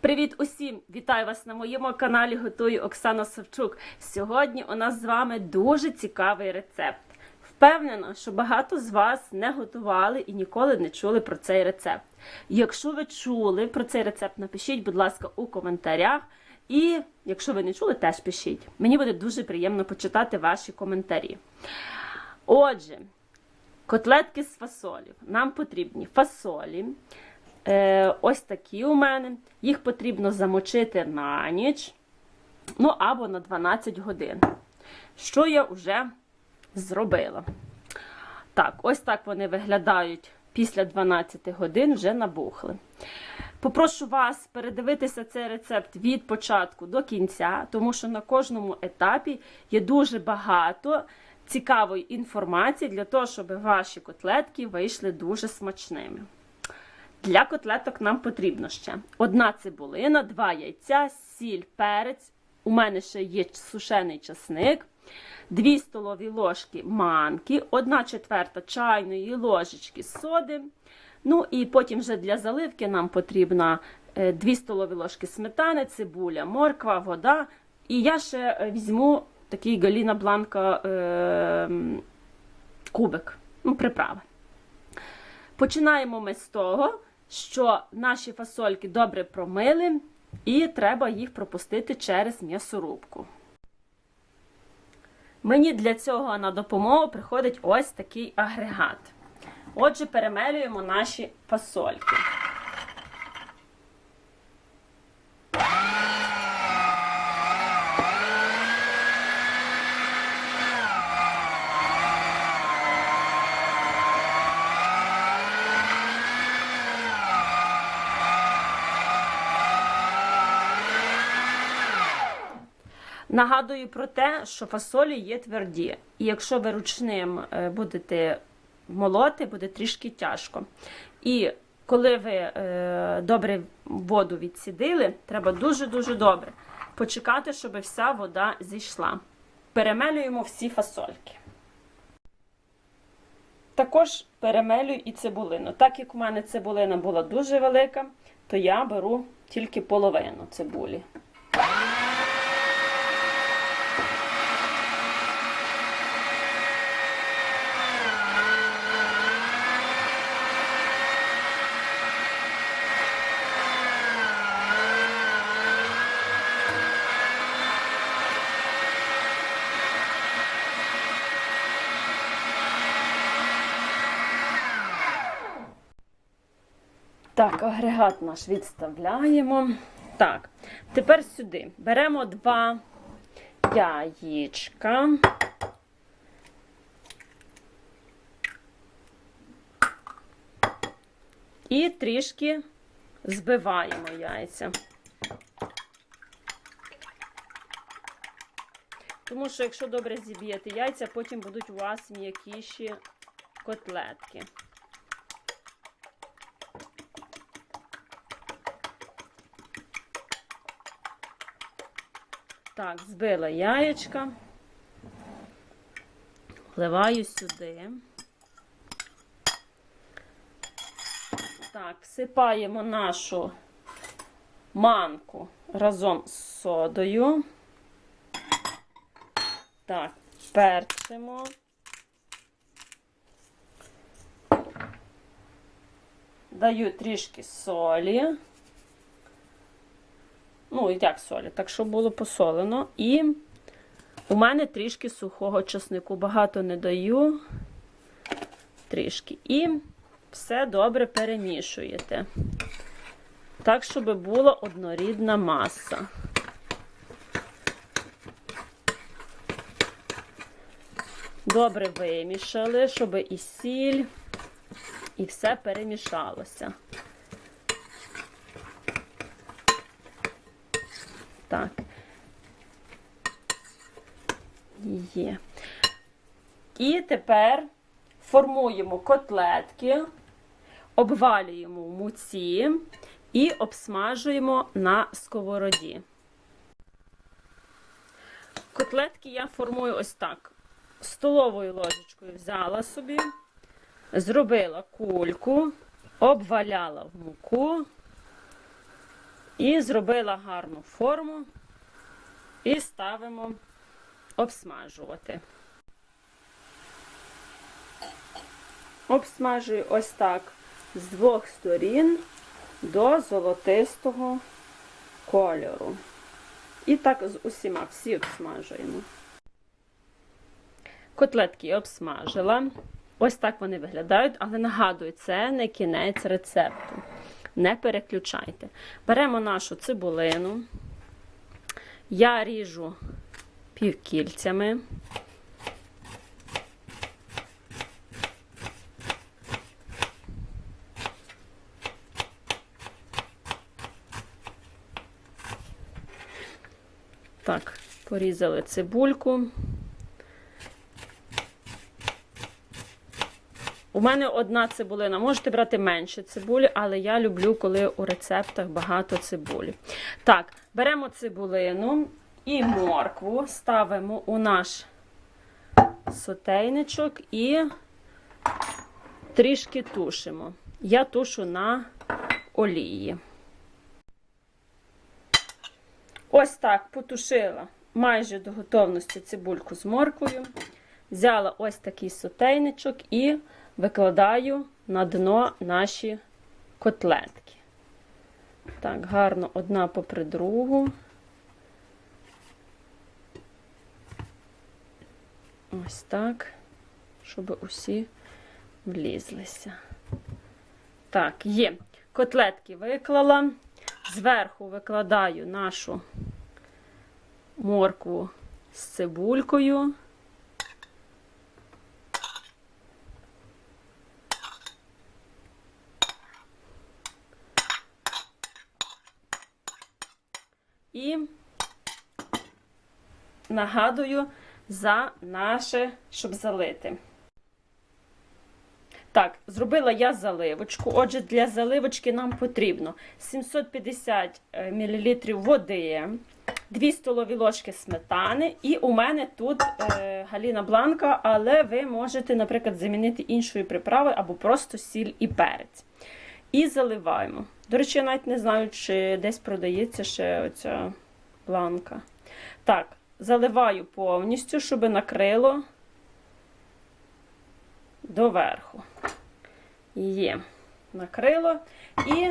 Привіт усім! Вітаю вас на моєму каналі Готую Оксана Савчук. Сьогодні у нас з вами дуже цікавий рецепт. Впевнена, що багато з вас не готували і ніколи не чули про цей рецепт. Якщо ви чули про цей рецепт, напишіть, будь ласка, у коментарях. І якщо ви не чули, теж пишіть. Мені буде дуже приємно почитати ваші коментарі. Отже, котлетки з фасолів. Нам потрібні фасолі. Е, ось такі у мене. Їх потрібно замочити на ніч, ну або на 12 годин. Що я вже зробила. Так, ось так вони виглядають після 12 годин, вже набухли. Попрошу вас передивитися цей рецепт від початку до кінця, тому що на кожному етапі є дуже багато цікавої інформації для того, щоб ваші котлетки вийшли дуже смачними. Для котлеток нам потрібно ще одна цибулина, два яйця, сіль, перець. У мене ще є сушений часник, 2 столові ложки манки, 1 четверта чайної ложечки соди. Ну і потім вже для заливки нам потрібно 2 столові ложки сметани, цибуля, морква, вода. І я ще візьму такий Галіна Бланка е, кубик, ну, приправи. Починаємо ми з того, що наші фасольки добре промили, і треба їх пропустити через м'ясорубку. Мені для цього на допомогу приходить ось такий агрегат. Отже, перемелюємо наші фасольки. Нагадую про те, що фасолі є тверді, і якщо ви ручним е, будете молоти, буде трішки тяжко. І коли ви е, добре воду відсідили, треба дуже-дуже добре почекати, щоб вся вода зійшла. Перемелюємо всі фасольки. Також перемелюю і цибулину. Так як у мене цибулина була дуже велика, то я беру тільки половину цибулі. Так, агрегат наш відставляємо. Так, тепер сюди беремо два яєчка. І трішки збиваємо яйця. Тому що, якщо добре зіб'єте яйця, потім будуть у вас м'якіші котлетки. Так, збила яєчка, вливаю сюди. Так, всипаємо нашу манку разом з содою. Так, перчимо. Даю трішки солі. Ну, як солі, так, щоб було посолено. І у мене трішки сухого чеснику. Багато не даю. Трішки. І все добре перемішуєте. Так, щоб була однорідна маса. Добре вимішали, щоб і сіль, і все перемішалося. Так. Є. І тепер формуємо котлетки, обвалюємо в муці і обсмажуємо на сковороді. Котлетки я формую ось так. Столовою ложечкою взяла собі, зробила кульку, обваляла в муку І зробила гарну форму і ставимо обсмажувати. Обсмажую ось так з двох сторін до золотистого кольору. І так з усіма всі обсмажуємо. Котлетки обсмажила. Ось так вони виглядають, але нагадую, це не кінець рецепту. Не переключайте. Беремо нашу цибулину. Я ріжу півкільцями. Так, порізали цибульку. У мене одна цибулина. Можете брати менше цибулі, але я люблю, коли у рецептах багато цибулі. Так, беремо цибулину і моркву, ставимо у наш сотейничок і трішки тушимо. Я тушу на олії. Ось так потушила майже до готовності цибульку з морквою. Взяла ось такий сотейничок і викладаю на дно наші котлетки. Так, гарно одна попри другу. Ось так, щоб усі влізлися. Так, є. Котлетки виклала. Зверху викладаю нашу моркву з цибулькою. І нагадую за наше, щоб залити. Так, зробила я заливочку. Отже, для заливочки нам потрібно 750 мл води, 2 столові ложки сметани. І у мене тут е, галіна бланка, але ви можете, наприклад, замінити іншою приправою або просто сіль і перець. І заливаємо. До речі, я навіть не знаю, чи десь продається ще оця бланка. Так, заливаю повністю, щоб накрило доверху. Є, накрило. І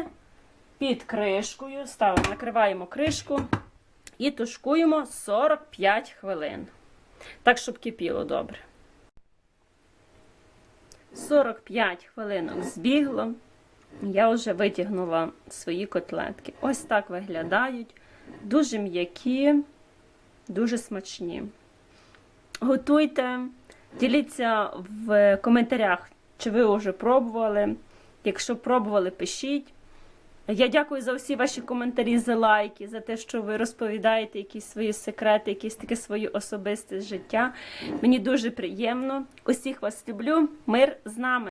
під кришкою ставимо, накриваємо кришку і тушкуємо 45 хвилин. Так, щоб кипіло добре. 45 хвилинок збігло. Я вже витягнула свої котлетки. Ось так виглядають. Дуже м'які, дуже смачні. Готуйте, діліться в коментарях, чи ви вже пробували. Якщо пробували, пишіть. Я дякую за всі ваші коментарі, за лайки, за те, що ви розповідаєте якісь свої секрети, якісь таке своє особисте життя. Мені дуже приємно. Усіх вас люблю. Мир з нами.